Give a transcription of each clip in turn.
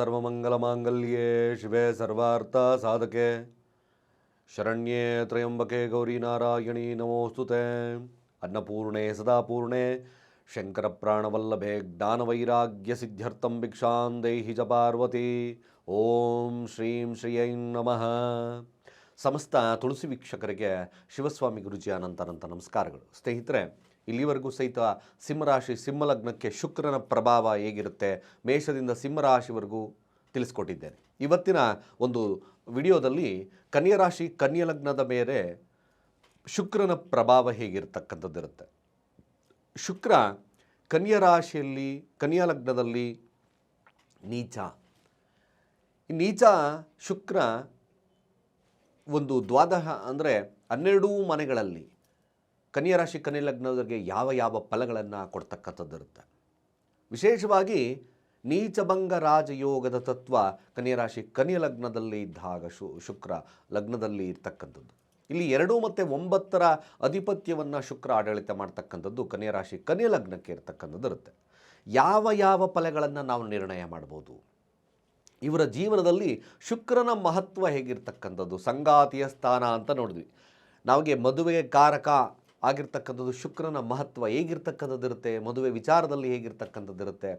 ಸರ್ವಮಂಗಲಮಾಂಗಲ್ಯೇ, ಶಿವೆ ಸರ್ವಾರ್ಥ ಸಾಧಕೆ. ಶರಣ್ಯೇ ತ್ರಯಂಬಕೆ ಗೌರಿ ನಾರಾಯಣಿ ನಮೋಸ್ತುತೆ ಅನ್ನಪೂರ್ಣೆ ಸದಾಪೂರ್ಣೆ. ಶಂಕರ ಪ್ರಾಣವಲ್ಲಭೆ ಜ್ಞಾನವೈರಾಗ್ಯ ಸಿದ್ಧ್ಯರ್ಥಂ ಭಿಕ್ಷಾಂ ದೇಹಿ ಜ ಪಾರ್ವತಿ. ಓಂ ಶ್ರೀಂ ಶ್ರೀಯೈ ನಮಃ. ಸಮಸ್ತ ತುಳಸಿ ವೀಕ್ಷಕರಿಗೆ ಶಿವಸ್ವಾಮಿ ಗುರುಜಿ ಅನಂತನಂತ ನಮಸ್ಕಾರಗಳು. ಸ್ನೇಹಿತರೆ ಇಲ್ಲಿವರೆಗೂ ಸಹಿತ ಸಿಂಹರಾಶಿ ಸಿಂಹಲಗ್ನಕ್ಕೆ ಶುಕ್ರನ ಪ್ರಭಾವ ಹೇಗಿರುತ್ತೆ ಮೇಷದಿಂದ ಸಿಂಹರಾಶಿವರೆಗೂ ತಿಳಿಸ್ಕೊಟ್ಟಿದ್ದೇನೆ. ಇವತ್ತಿನ ಒಂದು ವಿಡಿಯೋದಲ್ಲಿ ಕನ್ಯರಾಶಿ ಕನ್ಯಲಗ್ನದ ಕನ್ಯಾ ಲಗ್ನದ ಮೇಲೆ ಶುಕ್ರನ ಪ್ರಭಾವ ಹೇಗಿರ್ತಕ್ಕಂಥದ್ದಿರುತ್ತೆ ಶುಕ್ರ ಕನ್ಯರಾಶಿಯಲ್ಲಿ ಕನ್ಯಾ ಲಗ್ನದಲ್ಲಿ ನೀಚ. ನೀಚ ಶುಕ್ರ ಒಂದು ದ್ವಾದಶ ಅಂದರೆ ಹನ್ನೆರಡೂ ಮನೆಗಳಲ್ಲಿ ಕನ್ಯಾ ರಾಶಿ, ಕನ್ಯಾ ಲಗ್ನದವರಿಗೆ ಯಾವ ಯಾವ ಫಲಗಳನ್ನು ಕೊಡ್ತಕ್ಕಂಥದ್ದಿರುತ್ತೆ ವಿಶೇಷವಾಗಿ ನೀಚಭಂಗ ರಾಜಯೋಗದ ತತ್ವ ಕನ್ಯಾ ರಾಶಿ, ಕನ್ಯಾ ಲಗ್ನದಲ್ಲಿ ಇದ್ದಾಗ ಶು, ಶುಕ್ರ ಲಗ್ನದಲ್ಲಿ ಇರ್ತಕ್ಕಂಥದ್ದು. ಇಲ್ಲಿ ಎರಡು ಮತ್ತು ಒಂಬತ್ತರ ಅಧಿಪತ್ಯವನ್ನು ಶುಕ್ರ ಆಡಳಿತ ಮಾಡ್ತಕ್ಕಂಥದ್ದು ಕನ್ಯಾ ರಾಶಿ, ಕನ್ಯಾ ಲಗ್ನಕ್ಕೆ ಇರ್ತಕ್ಕಂಥದ್ದು ಇರುತ್ತೆ. ಯಾವ ಯಾವ ಫಲಗಳನ್ನು ನಾವು ನಿರ್ಣಯ ಮಾಡ್ಬೋದು? ಇವರ ಜೀವನದಲ್ಲಿ ಶುಕ್ರನ ಮಹತ್ವ ಹೇಗಿರ್ತಕ್ಕಂಥದ್ದು? ಸಂಗಾತಿಯ ಸ್ಥಾನ ಅಂತ ನೋಡಿದ್ವಿ. ನಮಗೆ ಮದುವೆ ಕಾರಕ ಆಗಿರ್ತಕ್ಕಂಥದ್ದು ಶುಕ್ರನ ಮಹತ್ವ ಹೇಗಿರ್ತಕ್ಕಂಥದ್ದಿರುತ್ತೆ, ಮದುವೆ ವಿಚಾರದಲ್ಲಿ ಹೇಗಿರ್ತಕ್ಕಂಥದ್ದಿರುತ್ತೆ,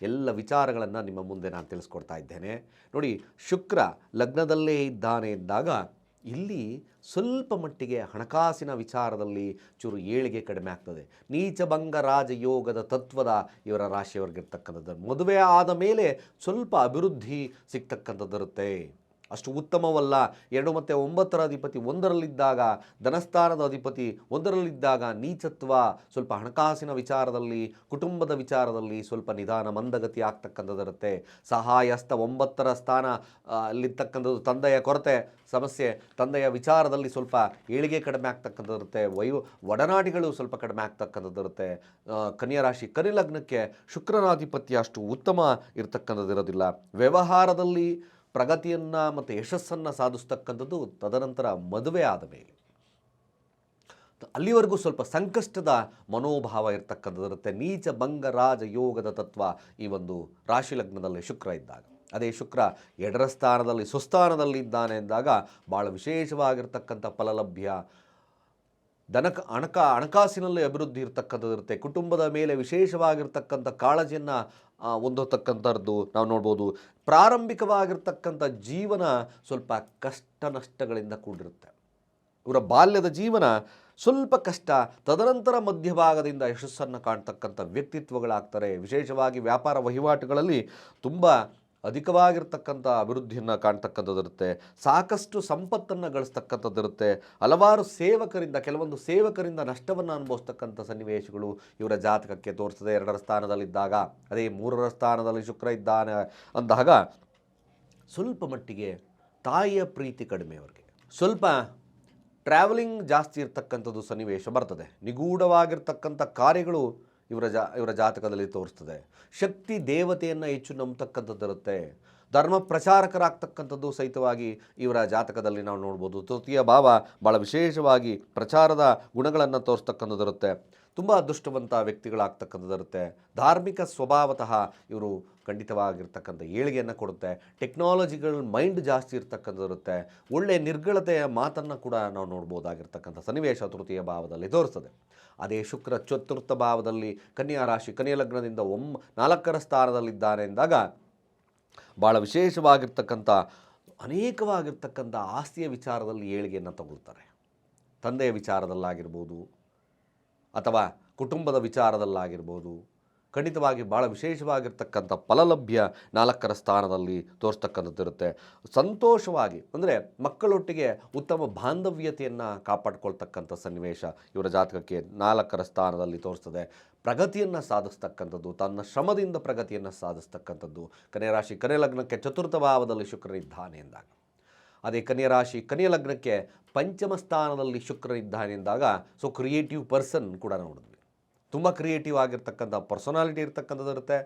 ಎಲ್ಲ ವಿಚಾರಗಳನ್ನು ನಿಮ್ಮ ಮುಂದೆ ನಾನು ತಿಳಿಸ್ಕೊಡ್ತಾ ಇದ್ದೇನೆ. ನೋಡಿ, ಶುಕ್ರ ಲಗ್ನದಲ್ಲೇ ಇದ್ದಾನೆ ಇದ್ದಾಗ ಇಲ್ಲಿ ಸ್ವಲ್ಪ ಮಟ್ಟಿಗೆ ಹಣಕಾಸಿನ ವಿಚಾರದಲ್ಲಿ ಚೂರು ಏಳಿಗೆ ಕಡಿಮೆ ಆಗ್ತದೆ. ನೀಚಭಂಗ ರಾಜಯೋಗದ ತತ್ವದ ಇವರ ರಾಶಿಯವರಿಗಿರ್ತಕ್ಕಂಥದ್ದು. ಮದುವೆ ಆದ ಮೇಲೆ ಸ್ವಲ್ಪ ಅಭಿವೃದ್ಧಿ ಸಿಗ್ತಕ್ಕಂಥದ್ದಿರುತ್ತೆ. ಅಷ್ಟು ಉತ್ತಮವಲ್ಲ. ಎರಡು ಮತ್ತು ಒಂಬತ್ತರ ಅಧಿಪತಿ ಒಂದರಲ್ಲಿದ್ದಾಗ, ಧನಸ್ಥಾನದ ಅಧಿಪತಿ ಒಂದರಲ್ಲಿದ್ದಾಗ ನೀಚತ್ವ ಸ್ವಲ್ಪ ಹಣಕಾಸಿನ ವಿಚಾರದಲ್ಲಿ, ಕುಟುಂಬದ ವಿಚಾರದಲ್ಲಿ ಸ್ವಲ್ಪ ನಿಧಾನ ಮಂದಗತಿ ಆಗ್ತಕ್ಕಂಥದ್ದಿರುತ್ತೆ. ಸಹಾಯಸ್ಥ ಒಂಬತ್ತರ ಸ್ಥಾನ ಅಲ್ಲಿರ್ತಕ್ಕಂಥದ್ದು ತಂದೆಯ ಕೊರತೆ, ಸಮಸ್ಯೆ, ತಂದೆಯ ವಿಚಾರದಲ್ಲಿ ಸ್ವಲ್ಪ ಏಳಿಗೆ ಕಡಿಮೆ ಆಗ್ತಕ್ಕಂಥದ್ದಿರುತ್ತೆ. ವಯೋ, ಒಡನಾಡಿಗಳು ಸ್ವಲ್ಪ ಕಡಿಮೆ ಆಗ್ತಕ್ಕಂಥದ್ದಿರುತ್ತೆ. ಕನ್ಯಾ ರಾಶಿ, ಕನ್ಯಾ ಲಗ್ನಕ್ಕೆ ಶುಕ್ರನಾಧಿಪತ್ಯ ಅಷ್ಟು ಉತ್ತಮ ಇರತಕ್ಕಂಥದ್ದಿರೋದಿಲ್ಲ. ವ್ಯವಹಾರದಲ್ಲಿ ಪ್ರಗತಿಯನ್ನು ಮತ್ತು ಯಶಸ್ಸನ್ನು ಸಾಧಿಸ್ತಕ್ಕಂಥದ್ದು ತದನಂತರ ಮದುವೆ ಆದ ಮೇಲೆ. ಅಲ್ಲಿವರೆಗೂ ಸ್ವಲ್ಪ ಸಂಕಷ್ಟದ ಮನೋಭಾವ ಇರತಕ್ಕಂಥದ್ದಿರುತ್ತೆ. ನೀಚ ಭಂಗ ರಾಜ ಯೋಗದ ತತ್ವ ಈ ಒಂದು ರಾಶಿ ಲಗ್ನದಲ್ಲಿ ಶುಕ್ರ ಇದ್ದಾಗ. ಅದೇ ಶುಕ್ರ ಎಡರ ಸ್ಥಾನದಲ್ಲಿ ಸುಸ್ಥಾನದಲ್ಲಿ ಇದ್ದಾನೆ ಎಂದಾಗ ಭಾಳ ವಿಶೇಷವಾಗಿರ್ತಕ್ಕಂಥ ಫಲಲಭ್ಯ ದನಕ ಹಣಕ ಹಣಕಾಸಿನಲ್ಲಿ ಅಭಿವೃದ್ಧಿ ಇರತಕ್ಕಂಥದ್ದು ಇರುತ್ತೆ. ಕುಟುಂಬದ ಮೇಲೆ ವಿಶೇಷವಾಗಿರ್ತಕ್ಕಂಥ ಕಾಳಜಿಯನ್ನು ಹೊಂದತಕ್ಕಂಥದ್ದು ನಾವು ನೋಡ್ಬೋದು. ಪ್ರಾರಂಭಿಕವಾಗಿರ್ತಕ್ಕಂಥ ಜೀವನ ಸ್ವಲ್ಪ ಕಷ್ಟ ನಷ್ಟಗಳಿಂದ ಕೂಡಿರುತ್ತೆ. ಇವರ ಬಾಲ್ಯದ ಜೀವನ ಸ್ವಲ್ಪ ಕಷ್ಟ, ತದನಂತರ ಮಧ್ಯಭಾಗದಿಂದ ಯಶಸ್ಸನ್ನು ಕಾಣ್ತಕ್ಕಂಥ ವ್ಯಕ್ತಿತ್ವಗಳಾಗ್ತಾರೆ. ವಿಶೇಷವಾಗಿ ವ್ಯಾಪಾರ ವಹಿವಾಟುಗಳಲ್ಲಿ ತುಂಬ ಅಧಿಕವಾಗಿರ್ತಕ್ಕಂಥ ಅಭಿವೃದ್ಧಿಯನ್ನು ಕಾಣ್ತಕ್ಕಂಥದ್ದಿರುತ್ತೆ. ಸಾಕಷ್ಟು ಸಂಪತ್ತನ್ನು ಗಳಿಸ್ತಕ್ಕಂಥದ್ದಿರುತ್ತೆ. ಹಲವಾರು ಸೇವಕರಿಂದ, ಕೆಲವೊಂದು ಸೇವಕರಿಂದ ನಷ್ಟವನ್ನು ಅನುಭವಿಸ್ತಕ್ಕಂಥ ಸನ್ನಿವೇಶಗಳು ಇವರ ಜಾತಕಕ್ಕೆ ತೋರಿಸ್ತದೆ. ಎರಡರ ಸ್ಥಾನದಲ್ಲಿದ್ದಾಗ, ಅದೇ ಮೂರರ ಸ್ಥಾನದಲ್ಲಿ ಶುಕ್ರ ಇದ್ದಾನೆ ಅಂದಾಗ ಸ್ವಲ್ಪ ಮಟ್ಟಿಗೆ ತಾಯಿಯ ಪ್ರೀತಿ ಕಡಿಮೆ ಅವರಿಗೆ. ಸ್ವಲ್ಪ ಟ್ರಾವೆಲಿಂಗ್ ಜಾಸ್ತಿ ಇರ್ತಕ್ಕಂಥದ್ದು ಸನ್ನಿವೇಶ ಬರ್ತದೆ. ನಿಗೂಢವಾಗಿರ್ತಕ್ಕಂಥ ಕಾರ್ಯಗಳು ಇವರ ಜಾ, ಇವರ ಜಾತಕದಲ್ಲಿ ತೋರಿಸ್ತದೆ. ಶಕ್ತಿ ದೇವತೆಯನ್ನು ಹೆಚ್ಚು ನಂಬತಕ್ಕಂಥದ್ದಿರುತ್ತೆ ಧರ್ಮ ಪ್ರಚಾರಕರಾಗ್ತಕ್ಕಂಥದ್ದು ಸಹಿತವಾಗಿ ಇವರ ಜಾತಕದಲ್ಲಿ ನಾವು ನೋಡ್ಬೋದು. ತೃತೀಯ ಭಾವ ಭಾಳ ವಿಶೇಷವಾಗಿ ಪ್ರಚಾರದ ಗುಣಗಳನ್ನು ತೋರಿಸ್ತಕ್ಕಂಥದ್ದಿರುತ್ತೆ ತುಂಬ ಅದೃಷ್ಟವಂತ ವ್ಯಕ್ತಿಗಳಾಗ್ತಕ್ಕಂಥದ್ದಿರುತ್ತೆ. ಧಾರ್ಮಿಕ ಸ್ವಭಾವತಃ ಇವರು ಖಂಡಿತವಾಗಿರ್ತಕ್ಕಂಥ ಏಳಿಗೆಯನ್ನು ಕೊಡುತ್ತೆ. ಟೆಕ್ನಾಲಜಿಗಳ ಮೈಂಡ್ ಜಾಸ್ತಿ ಇರ್ತಕ್ಕಂಥದ್ದಿರುತ್ತೆ. ಒಳ್ಳೆಯ ನಿರ್ಗಳತೆಯ ಮಾತನ್ನು ಕೂಡ ನಾವು ನೋಡ್ಬೋದಾಗಿರ್ತಕ್ಕಂಥ ಸನ್ನಿವೇಶ ತೃತೀಯ ಭಾವದಲ್ಲಿ ತೋರಿಸ್ತದೆ. ಅದೇ ಶುಕ್ರ ಚತುರ್ಥ ಭಾವದಲ್ಲಿ ಕನ್ಯಾ ರಾಶಿ, ಕನ್ಯಾ ಲಗ್ನದಿಂದ ಒಮ್ಮ ನಾಲ್ಕರ ಸ್ಥಾನದಲ್ಲಿದ್ದಾನೆ ಎಂದಾಗ ಭಾಳ ವಿಶೇಷವಾಗಿರ್ತಕ್ಕಂಥ, ಅನೇಕವಾಗಿರ್ತಕ್ಕಂಥ ಆಸ್ತಿಯ ವಿಚಾರದಲ್ಲಿ ಏಳಿಗೆಯನ್ನು ತಗೊಳ್ತಾರೆ. ತಂದೆಯ ವಿಚಾರದಲ್ಲಾಗಿರ್ಬೋದು ಅಥವಾ ಕುಟುಂಬದ ವಿಚಾರದಲ್ಲಾಗಿರ್ಬೋದು, ಖಂಡಿತವಾಗಿ ಭಾಳ ವಿಶೇಷವಾಗಿರ್ತಕ್ಕಂಥ ಫಲಲಭ್ಯ ನಾಲ್ಕರ ಸ್ಥಾನದಲ್ಲಿ ತೋರಿಸ್ತಕ್ಕಂಥದ್ದಿರುತ್ತೆ. ಸಂತೋಷವಾಗಿ, ಅಂದರೆ ಮಕ್ಕಳೊಟ್ಟಿಗೆ ಉತ್ತಮ ಬಾಂಧವ್ಯತೆಯನ್ನು ಕಾಪಾಡ್ಕೊಳ್ತಕ್ಕಂಥ ಸನ್ನಿವೇಶ ಇವರ ಜಾತಕಕ್ಕೆ ನಾಲ್ಕರ ಸ್ಥಾನದಲ್ಲಿ ತೋರಿಸ್ತದೆ. ಪ್ರಗತಿಯನ್ನು ಸಾಧಿಸ್ತಕ್ಕಂಥದ್ದು, ತನ್ನ ಶ್ರಮದಿಂದ ಪ್ರಗತಿಯನ್ನು ಸಾಧಿಸ್ತಕ್ಕಂಥದ್ದು. ಕನ್ಯಾ ಲಗ್ನಕ್ಕೆ ಚತುರ್ಥ ಭಾವದಲ್ಲಿ ಶುಕ್ರನಿದ್ದಾನೆ ಎಂದಾಗ. ಅದೇ ಕನ್ಯಾ ರಾಶಿ, ಕನ್ಯಾ ಲಗ್ನಕ್ಕೆ ಪಂಚಮ ಸ್ಥಾನದಲ್ಲಿ ಶುಕ್ರನಿದ್ದಾನೆ ಎಂದಾಗ ಸೊ ಕ್ರಿಯೇಟಿವ್ ಪರ್ಸನ್ ಕೂಡ ನೋಡಿದ್ವಿ. ತುಂಬ ಕ್ರಿಯೇಟಿವ್ ಆಗಿರ್ತಕ್ಕಂಥ ಪರ್ಸನಾಲಿಟಿ ಇರ್ತಕ್ಕಂಥದ್ದು ಇರುತ್ತೆ.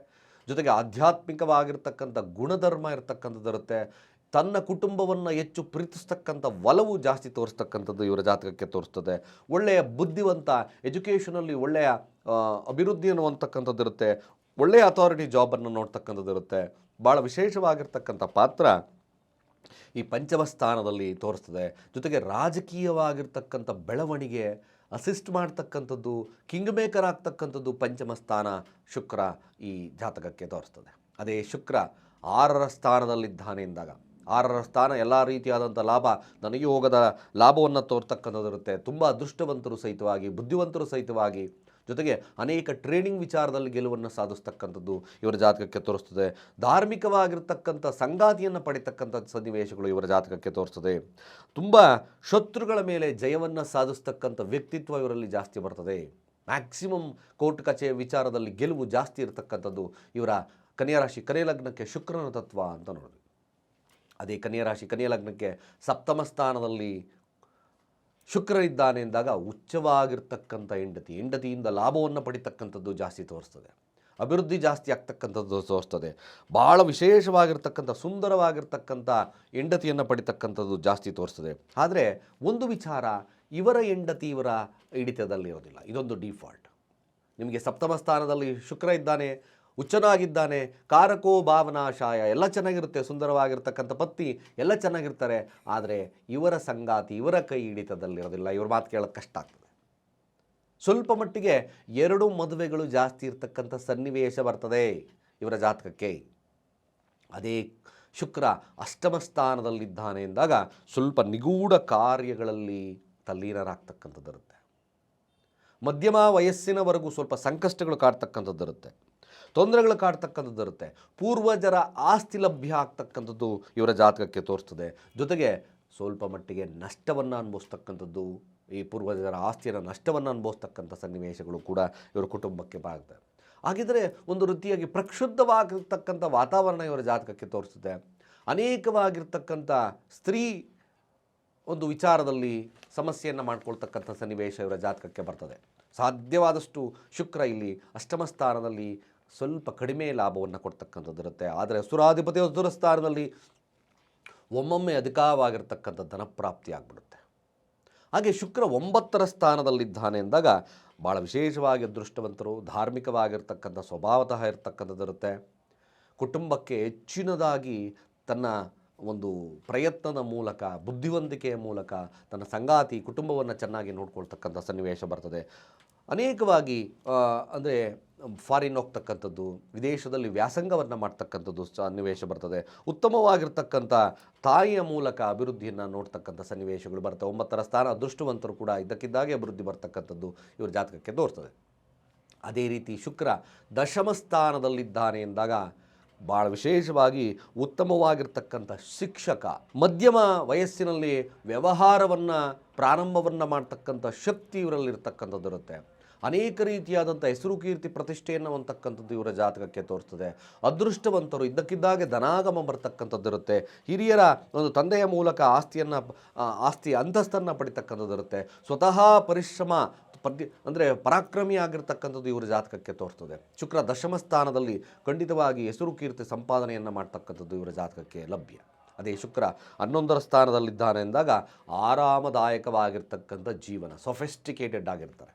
ಜೊತೆಗೆ ಆಧ್ಯಾತ್ಮಿಕವಾಗಿರ್ತಕ್ಕಂಥ ಗುಣಧರ್ಮ ಇರತಕ್ಕಂಥದ್ದು ಇರುತ್ತೆ. ತನ್ನ ಕುಟುಂಬವನ್ನು ಹೆಚ್ಚು ಪ್ರೀತಿಸ್ತಕ್ಕಂಥ ಒಲವು ಜಾಸ್ತಿ ತೋರಿಸ್ತಕ್ಕಂಥದ್ದು ಇವರ ಜಾತಕಕ್ಕೆ ತೋರಿಸ್ತದೆ. ಒಳ್ಳೆಯ ಬುದ್ಧಿವಂತ ಎಜುಕೇಷನಲ್ಲಿ ಒಳ್ಳೆಯ ಅಭಿವೃದ್ಧಿ ಅನ್ನುವಂತಕ್ಕಂಥದ್ದು ಇರುತ್ತೆ. ಒಳ್ಳೆಯ ಅಥಾರಿಟಿ ಜಾಬನ್ನು ನೋಡ್ತಕ್ಕಂಥದ್ದು ಇರುತ್ತೆ. ಭಾಳ ವಿಶೇಷವಾಗಿರ್ತಕ್ಕಂಥ ಪಾತ್ರ ಈ ಪಂಚಮ ಸ್ಥಾನದಲ್ಲಿ ತೋರಿಸ್ತದೆ. ಜೊತೆಗೆ ರಾಜಕೀಯವಾಗಿರ್ತಕ್ಕಂಥ ಬೆಳವಣಿಗೆ ಅಸಿಸ್ಟ್ ಮಾಡ್ತಕ್ಕಂಥದ್ದು ಕಿಂಗ್ ಮೇಕರ್ ಆಗ್ತಕ್ಕಂಥದ್ದು ಪಂಚಮ ಸ್ಥಾನ ಶುಕ್ರ ಈ ಜಾತಕಕ್ಕೆ ತೋರಿಸ್ತದೆ. ಅದೇ ಶುಕ್ರ ಆರರ ಸ್ಥಾನದಲ್ಲಿದ್ದಾನೆ ಎಂದಾಗ. ಆರರ ಸ್ಥಾನ ಎಲ್ಲ ರೀತಿಯಾದಂಥ ಲಾಭ, ನನಗೆ ಹೋಗದ ಲಾಭವನ್ನು ತೋರ್ತಕ್ಕಂಥದ್ದು ಇರುತ್ತೆ ತುಂಬ ಅದೃಷ್ಟವಂತರು ಸಹಿತವಾಗಿ, ಬುದ್ಧಿವಂತರು ಸಹಿತವಾಗಿ ಜೊತೆಗೆ ಅನೇಕ ಟ್ರೇನಿಂಗ್ ವಿಚಾರದಲ್ಲಿ ಗೆಲುವನ್ನು ಸಾಧಿಸ್ತಕ್ಕಂಥದ್ದು ಇವರ ಜಾತಕಕ್ಕೆ ತೋರಿಸ್ತದೆ. ಧಾರ್ಮಿಕವಾಗಿರ್ತಕ್ಕಂಥ ಸಂಗಾತಿಯನ್ನು ಪಡಿತಕ್ಕಂಥ ಸನ್ನಿವೇಶಗಳು ಇವರ ಜಾತಕಕ್ಕೆ ತೋರಿಸ್ತದೆ. ತುಂಬ ಶತ್ರುಗಳ ಮೇಲೆ ಜಯವನ್ನು ಸಾಧಿಸ್ತಕ್ಕಂಥ ವ್ಯಕ್ತಿತ್ವ ಇವರಲ್ಲಿ ಜಾಸ್ತಿ ಬರ್ತದೆ. ಮ್ಯಾಕ್ಸಿಮಮ್ ಕೋರ್ಟ್ ಕಚೇರಿ ವಿಚಾರದಲ್ಲಿ ಗೆಲುವು ಜಾಸ್ತಿ ಇರತಕ್ಕಂಥದ್ದು ಇವರ ಕನ್ಯಾ ಲಗ್ನಕ್ಕೆ ಶುಕ್ರನ ತತ್ವ ಅಂತ ನೋಡಿದ್ವಿ. ಅದೇ ಕನ್ಯಾ ರಾಶಿ, ಕನ್ಯಾ ಲಗ್ನಕ್ಕೆ ಸಪ್ತಮ ಸ್ಥಾನದಲ್ಲಿ ಶುಕ್ರ ಇದ್ದಾನೆ ಎಂದಾಗ ಉಚ್ಚವಾಗಿರ್ತಕ್ಕಂಥ ಹೆಂಡತಿ, ಹೆಂಡತಿಯಿಂದ ಲಾಭವನ್ನು ಪಡಿತಕ್ಕಂಥದ್ದು ಜಾಸ್ತಿ ತೋರಿಸ್ತದೆ. ಅಭಿವೃದ್ಧಿ ಜಾಸ್ತಿ ಆಗ್ತಕ್ಕಂಥದ್ದು ತೋರಿಸ್ತದೆ. ಭಾಳ ವಿಶೇಷವಾಗಿರ್ತಕ್ಕಂಥ, ಸುಂದರವಾಗಿರ್ತಕ್ಕಂಥ ಹೆಂಡತಿಯನ್ನು ಪಡಿತಕ್ಕಂಥದ್ದು ಜಾಸ್ತಿ ತೋರಿಸ್ತದೆ. ಆದರೆ ಒಂದು ವಿಚಾರ ಇವರ ಹೆಂಡತಿ ಇವರ ಹಿಡಿತದಲ್ಲಿರೋದಿಲ್ಲ. ಇದೊಂದು ಡಿಫಾಲ್ಟ್ ನಿಮಗೆ ಸಪ್ತಮ ಸ್ಥಾನದಲ್ಲಿ ಶುಕ್ರ ಇದ್ದಾನೆ ಉಚ್ಚನಾಗಿದ್ದಾನೆ ಕಾರಕೋ ಭಾವನಾಶಾಯ ಎಲ್ಲ ಚೆನ್ನಾಗಿರುತ್ತೆ, ಸುಂದರವಾಗಿರ್ತಕ್ಕಂಥ ಪತ್ನಿ, ಎಲ್ಲ ಚೆನ್ನಾಗಿರ್ತಾರೆ. ಆದರೆ ಇವರ ಸಂಗಾತಿ, ಇವರ ಕೈ ಹಿಡಿತದಲ್ಲಿರೋದಿಲ್ಲ. ಇವ್ರ ಮಾತು ಕೇಳೋದು ಕಷ್ಟ ಆಗ್ತದೆ. ಸ್ವಲ್ಪ ಮಟ್ಟಿಗೆ ಎರಡು ಮದುವೆಗಳು ಜಾಸ್ತಿ ಇರತಕ್ಕಂಥ ಸನ್ನಿವೇಶ ಬರ್ತದೆ ಇವರ ಜಾತಕಕ್ಕೆ. ಅದೇ ಶುಕ್ರ ಅಷ್ಟಮ ಸ್ಥಾನದಲ್ಲಿದ್ದಾನೆ ಎಂದಾಗ ಸ್ವಲ್ಪ ನಿಗೂಢ ಕಾರ್ಯಗಳಲ್ಲಿ ತಲ್ಲೀನರಾಗ್ತಕ್ಕಂಥದ್ದಿರುತ್ತೆ. ಮಧ್ಯಮ ವಯಸ್ಸಿನವರೆಗೂ ಸ್ವಲ್ಪ ಸಂಕಷ್ಟಗಳು ಕಾಡ್ತಕ್ಕಂಥದ್ದಿರುತ್ತೆ. ತೊಂದರೆಗಳು ಕಾಡ್ತಕ್ಕಂಥದ್ದು ಇರುತ್ತೆ. ಪೂರ್ವಜರ ಆಸ್ತಿ ಲಭ್ಯ ಆಗ್ತಕ್ಕಂಥದ್ದು ಇವರ ಜಾತಕಕ್ಕೆ ತೋರಿಸ್ತದೆ. ಜೊತೆಗೆ ಸ್ವಲ್ಪ ಮಟ್ಟಿಗೆ ನಷ್ಟವನ್ನು ಅನುಭವಿಸ್ತಕ್ಕಂಥದ್ದು, ಈ ಪೂರ್ವಜರ ಆಸ್ತಿಯನ್ನು ನಷ್ಟವನ್ನು ಅನುಭವಿಸ್ತಕ್ಕಂಥ ಸನ್ನಿವೇಶಗಳು ಕೂಡ ಇವರ ಕುಟುಂಬಕ್ಕೆ ಬಾಗ್ತವೆ. ಹಾಗಿದ್ರೆ ಒಂದು ವೃತ್ತಿಯಾಗಿ ಪ್ರಕ್ಷುದ್ಧವಾಗಿರ್ತಕ್ಕಂಥ ವಾತಾವರಣ ಇವರ ಜಾತಕಕ್ಕೆ ತೋರಿಸ್ತದೆ. ಅನೇಕವಾಗಿರ್ತಕ್ಕಂಥ ಸ್ತ್ರೀ ಒಂದು ವಿಚಾರದಲ್ಲಿ ಸಮಸ್ಯೆಯನ್ನು ಮಾಡ್ಕೊಳ್ತಕ್ಕಂಥ ಸನ್ನಿವೇಶ ಇವರ ಜಾತಕಕ್ಕೆ ಬರ್ತದೆ. ಸಾಧ್ಯವಾದಷ್ಟು ಶುಕ್ರ ಇಲ್ಲಿ ಅಷ್ಟಮ ಸ್ಥಾನದಲ್ಲಿ ಸ್ವಲ್ಪ ಕಡಿಮೆ ಲಾಭವನ್ನು ಕೊಡ್ತಕ್ಕಂಥದ್ದಿರುತ್ತೆ ಆದರೆ ಸುರಾಧಿಪತಿ ಸುರ ಸ್ಥಾನದಲ್ಲಿ ಒಮ್ಮೊಮ್ಮೆ ಅಧಿಕವಾಗಿರ್ತಕ್ಕಂಥ ಧನಪ್ರಾಪ್ತಿ ಆಗಿಬಿಡುತ್ತೆ. ಹಾಗೆ ಶುಕ್ರ ಒಂಬತ್ತರ ಸ್ಥಾನದಲ್ಲಿದ್ದಾನೆ ಅಂದಾಗ ಭಾಳ ವಿಶೇಷವಾಗಿ ಅದೃಷ್ಟವಂತರು, ಧಾರ್ಮಿಕವಾಗಿರ್ತಕ್ಕಂಥ ಸ್ವಭಾವತಃ ಇರತಕ್ಕಂಥದ್ದಿರುತ್ತೆ ಕುಟುಂಬಕ್ಕೆ ಹೆಚ್ಚಿನದಾಗಿ ತನ್ನ ಒಂದು ಪ್ರಯತ್ನದ ಮೂಲಕ, ಬುದ್ಧಿವಂತಿಕೆಯ ಮೂಲಕ ತನ್ನ ಸಂಗಾತಿ, ಕುಟುಂಬವನ್ನು ಚೆನ್ನಾಗಿ ನೋಡ್ಕೊಳ್ತಕ್ಕಂಥ ಸನ್ನಿವೇಶ ಬರ್ತದೆ. ಅನೇಕವಾಗಿ ಅಂದರೆ ಫಾರಿನ್ ಹೋಗ್ತಕ್ಕಂಥದ್ದು, ವಿದೇಶದಲ್ಲಿ ವ್ಯಾಸಂಗವನ್ನು ಮಾಡ್ತಕ್ಕಂಥದ್ದು ಸನ್ನಿವೇಶ ಬರ್ತದೆ. ಉತ್ತಮವಾಗಿರ್ತಕ್ಕಂಥ ತಾಯಿಯ ಮೂಲಕ ಅಭಿವೃದ್ಧಿಯನ್ನು ನೋಡ್ತಕ್ಕಂಥ ಸನ್ನಿವೇಶಗಳು ಬರ್ತವೆ. ಒಂಬತ್ತರ ಸ್ಥಾನ ಅದೃಷ್ಟವಂತರು ಕೂಡ ಇದ್ದಕ್ಕಿದ್ದಾಗೆ ಅಭಿವೃದ್ಧಿ ಬರ್ತಕ್ಕಂಥದ್ದು ಇವರ ಜಾತಕಕ್ಕೆ ತೋರ್ತದೆ ಅದೇ ರೀತಿ ಶುಕ್ರ ದಶಮ ಸ್ಥಾನದಲ್ಲಿದ್ದಾನೆ ಎಂದಾಗ ಭಾಳ ವಿಶೇಷವಾಗಿ ಉತ್ತಮವಾಗಿರ್ತಕ್ಕಂಥ ಶಿಕ್ಷಕ, ಮಧ್ಯಮ ವಯಸ್ಸಿನಲ್ಲಿ ವ್ಯವಹಾರವನ್ನು ಪ್ರಾರಂಭವನ್ನು ಮಾಡ್ತಕ್ಕಂಥ ಶಕ್ತಿ ಇವರಲ್ಲಿರ್ತಕ್ಕಂಥದ್ದು ಇರುತ್ತೆ. ಅನೇಕ ರೀತಿಯಾದಂಥ ಹೆಸರು ಕೀರ್ತಿ ಪ್ರತಿಷ್ಠೆಯನ್ನು ಅಂತಕ್ಕಂಥದ್ದು ಇವರ ಜಾತಕಕ್ಕೆ ತೋರಿಸ್ತದೆ. ಅದೃಷ್ಟವಂತರು ಇದ್ದಕ್ಕಿದ್ದಾಗೆ ಧನಾಗಮ ಬರ್ತಕ್ಕಂಥದ್ದು ಇರುತ್ತೆ. ಹಿರಿಯರ ಒಂದು ತಂದೆಯ ಮೂಲಕ ಆಸ್ತಿಯನ್ನು ಆಸ್ತಿ ಅಂತಸ್ತನ್ನು ಪಡಿತಕ್ಕಂಥದ್ದು ಇರುತ್ತೆ. ಸ್ವತಃ ಪರಿಶ್ರಮ ಪದ್ಯ ಅಂದರೆ ಪರಾಕ್ರಮಿ ಆಗಿರ್ತಕ್ಕಂಥದ್ದು ಇವರ ಜಾತಕಕ್ಕೆ ತೋರ್ತದೆ ಶುಕ್ರ ದಶಮ ಸ್ಥಾನದಲ್ಲಿ ಖಂಡಿತವಾಗಿ ಹೆಸರು ಕೀರ್ತಿ ಸಂಪಾದನೆಯನ್ನು ಮಾಡ್ತಕ್ಕಂಥದ್ದು ಇವರ ಜಾತಕಕ್ಕೆ ಲಭ್ಯ. ಅದೇ ಶುಕ್ರ ಹನ್ನೊಂದರ ಸ್ಥಾನದಲ್ಲಿದ್ದಾನೆ ಎಂದಾಗ ಆರಾಮದಾಯಕವಾಗಿರ್ತಕ್ಕಂಥ ಜೀವನ ಸೊಫೆಸ್ಟಿಕೇಟೆಡ್ ಆಗಿರ್ತಾರೆ.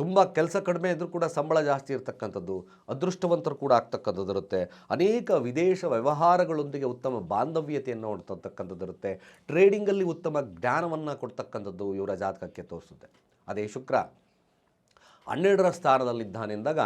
ತುಂಬ ಕೆಲಸ ಕಡಿಮೆ ಇದ್ದರೂ ಕೂಡ ಸಂಬಳ ಜಾಸ್ತಿ ಇರತಕ್ಕಂಥದ್ದು, ಅದೃಷ್ಟವಂತರು ಕೂಡ ಆಗ್ತಕ್ಕಂಥದ್ದು ಇರುತ್ತೆ. ಅನೇಕ ವಿದೇಶ ವ್ಯವಹಾರಗಳೊಂದಿಗೆ ಉತ್ತಮ ಬಾಂಧವ್ಯತೆಯನ್ನು ಹೊಡ್ತಕ್ಕಂಥದ್ದು ಇರುತ್ತೆ ಟ್ರೇಡಿಂಗಲ್ಲಿ ಉತ್ತಮ ಜ್ಞಾನವನ್ನು ಕೊಡ್ತಕ್ಕಂಥದ್ದು ಇವರ ಜಾತಕಕ್ಕೆ ತೋರಿಸುತ್ತೆ. ಅದೇ ಶುಕ್ರ. ಹನ್ನೆರಡರ ಸ್ಥಾನದಲ್ಲಿದ್ದಾನೆಂದಾಗ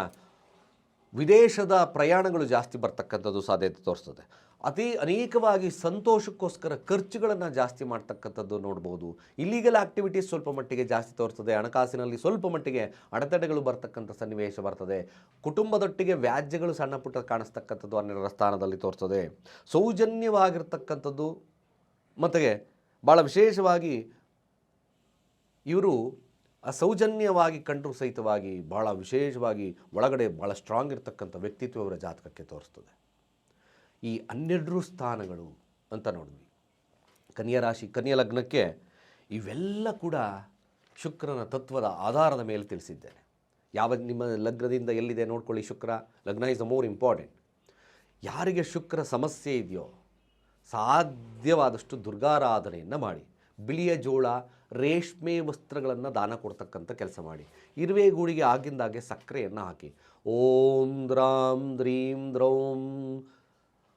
ವಿದೇಶದ ಪ್ರಯಾಣಗಳು ಜಾಸ್ತಿ ಬರ್ತಕ್ಕಂಥದ್ದು ಸಾಧ್ಯತೆ ತೋರಿಸ್ತದೆ. ಅತಿ ಅನೇಕವಾಗಿ ಸಂತೋಷಕ್ಕೋಸ್ಕರ ಖರ್ಚುಗಳನ್ನು ಜಾಸ್ತಿ ಮಾಡ್ತಕ್ಕಂಥದ್ದು ನೋಡ್ಬೋದು. ಇಲ್ಲಿಗಲ್ ಆಕ್ಟಿವಿಟೀಸ್ ಸ್ವಲ್ಪ ಮಟ್ಟಿಗೆ ಜಾಸ್ತಿ ತೋರಿಸ್ತದೆ. ಹಣಕಾಸಿನಲ್ಲಿ ಸ್ವಲ್ಪ ಮಟ್ಟಿಗೆ ಅಡೆತಡೆಗಳು ಬರ್ತಕ್ಕಂಥ ಸನ್ನಿವೇಶ ಬರ್ತದೆ. ಕುಟುಂಬದೊಟ್ಟಿಗೆ ವ್ಯಾಜ್ಯಗಳು ಸಣ್ಣ ಪುಟ್ಟ ಕಾಣಿಸ್ತಕ್ಕಂಥದ್ದು ಹನ್ನೆರಡರ ಸ್ಥಾನದಲ್ಲಿ ತೋರಿಸ್ತದೆ. ಸೌಜನ್ಯವಾಗಿರ್ತಕ್ಕಂಥದ್ದು ಮತ್ತೆ ಭಾಳ ವಿಶೇಷವಾಗಿ ಇವರು ಸೌಜನ್ಯವಾಗಿ ಕಂಡರೂ ಸಹಿತವಾಗಿ ಭಾಳ ವಿಶೇಷವಾಗಿ ಒಳಗಡೆ ಭಾಳ ಸ್ಟ್ರಾಂಗ್ ಇರತಕ್ಕಂಥ ವ್ಯಕ್ತಿತ್ವ ಅವರ ಜಾತಕಕ್ಕೆ ತೋರಿಸ್ತದೆ. ಈ ಹನ್ನೆರಡು ಸ್ಥಾನಗಳು ಅಂತ ನೋಡಿದ್ವಿ. ಕನ್ಯಾ ರಾಶಿ, ಕನ್ಯಾ ಲಗ್ನಕ್ಕೆ ಇವೆಲ್ಲ ಕೂಡ ಶುಕ್ರನ ತತ್ವದ ಆಧಾರದ ಮೇಲೆ ತಿಳಿಸಿದ್ದೇನೆ. ಯಾವ ನಿಮ್ಮ ಲಗ್ನದಿಂದ ಎಲ್ಲಿದೆ ನೋಡ್ಕೊಳ್ಳಿ ಶುಕ್ರ. ಲಗ್ನ ಇಸ್ ಅ ಮೋರ್ ಇಂಪಾರ್ಟೆಂಟ್ ಯಾರಿಗೆ ಶುಕ್ರ ಸಮಸ್ಯೆ ಇದೆಯೋ ಸಾಧ್ಯವಾದಷ್ಟು ದುರ್ಗಾರಾಧನೆಯನ್ನು ಮಾಡಿ. ಬಿಳಿಯ ಜೋಳ, ರೇಷ್ಮೆ ವಸ್ತ್ರಗಳನ್ನು ದಾನ ಕೊಡ್ತಕ್ಕಂಥ ಕೆಲಸ ಮಾಡಿ. ಇರುವೆ ಗೂಡಿಗೆ ಆಗಿಂದಾಗೆ ಸಕ್ಕರೆಯನ್ನು ಹಾಕಿ. ಓಂ ದ್ರಾಂ, ದ್ರೀಂ, ದ್ರೌಂ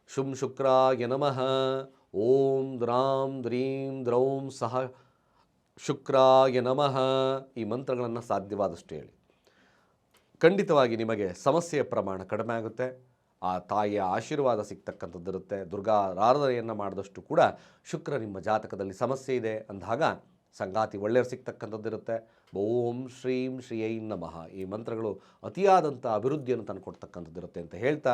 ಶುಂ ಶುಕ್ರಾಯ ನಮಃ ಓಂ ದ್ರಾಂ ದ್ರೀಂ ದ್ರೌಂ ಸಹ ಶುಕ್ರಾಯ ನಮಃ ಈ ಮಂತ್ರಗಳನ್ನು ಸಾಧ್ಯವಾದಷ್ಟು ಹೇಳಿ. ಖಂಡಿತವಾಗಿ ನಿಮಗೆ ಸಮಸ್ಯೆಯ ಪ್ರಮಾಣ ಕಡಿಮೆ ಆಗುತ್ತೆ. ಆ ತಾಯಿಯ ಆಶೀರ್ವಾದ ಸಿಗ್ತಕ್ಕಂಥದ್ದಿರುತ್ತೆ ದುರ್ಗಾ ಆರಾಧನೆಯನ್ನು ಮಾಡಿದಷ್ಟು ಕೂಡ ಶುಕ್ರ ನಿಮ್ಮ ಜಾತಕದಲ್ಲಿ ಸಮಸ್ಯೆ ಇದೆ ಅಂದಾಗ ಸಂಗಾತಿ ಒಳ್ಳೆಯರು ಸಿಗ್ತಕ್ಕಂಥದ್ದಿರುತ್ತೆ ಓಂ ಶ್ರೀಂ ಶ್ರೀಯೈ ನಮಃ. ಈ ಮಂತ್ರಗಳು ಅತಿಯಾದಂಥ ಅಭಿವೃದ್ಧಿಯನ್ನು ತಂದುಕೊಡ್ತಕ್ಕಂಥದ್ದಿರುತ್ತೆ ಅಂತ ಹೇಳ್ತಾ